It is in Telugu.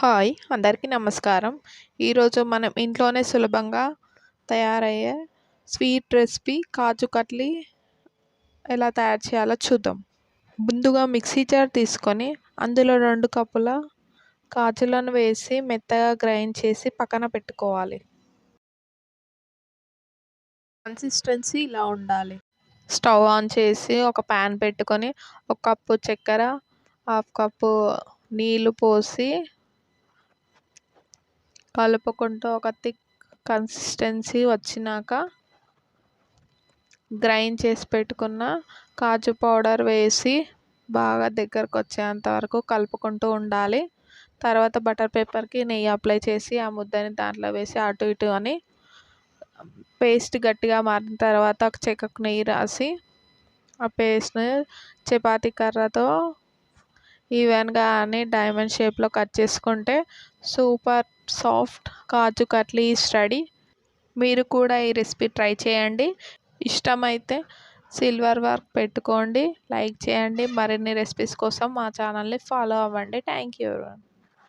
హాయ్ అందరికీ నమస్కారం. ఈరోజు మనం ఇంట్లోనే సులభంగా తయారయ్యే స్వీట్ రెసిపీ కాజు కట్లీ ఎలా తయారు చేయాలో చూద్దాం. ముందుగా మిక్సీ జార్ తీసుకొని అందులో రెండు కప్పుల కాజులను వేసి మెత్తగా గ్రైండ్ చేసి పక్కన పెట్టుకోవాలి. కన్సిస్టెన్సీ ఇలా ఉండాలి. స్టవ్ ఆన్ చేసి ఒక ప్యాన్ పెట్టుకొని ఒక కప్పు చక్కెర హాఫ్ కప్పు నీళ్ళు పోసి కలుపుకుంటూ ఒక థిక్ కన్సిస్టెన్సీ వచ్చినాక గ్రైండ్ చేసి పెట్టుకున్న కాజు పౌడర్ వేసి బాగా దగ్గరకు వచ్చేంత వరకు కలుపుకుంటూ ఉండాలి. తర్వాత బటర్ పేపర్కి నెయ్యి అప్లై చేసి ఆ ముద్దని దాంట్లో వేసి అటు ఇటు అని పేస్ట్ గట్టిగా మారిన తర్వాత ఒక చెక్కకు నెయ్యి రాసి ఆ పేస్ట్ని చపాతీ కర్రతో ఈవెన్ కానీ డైమండ్ షేప్లో కట్ చేసుకుంటే super soft kaju katlis ready. మీరు కూడా ఈ రెసిపీ ట్రై చేయండి. ఇష్టమైతే సిల్వర్ వర్క్ పెట్టుకోండి లైక్ చేయండి. మరిన్ని రెసిపీస్ కోసం మా ఛానల్ని ఫాలో అవ్వండి. Thank you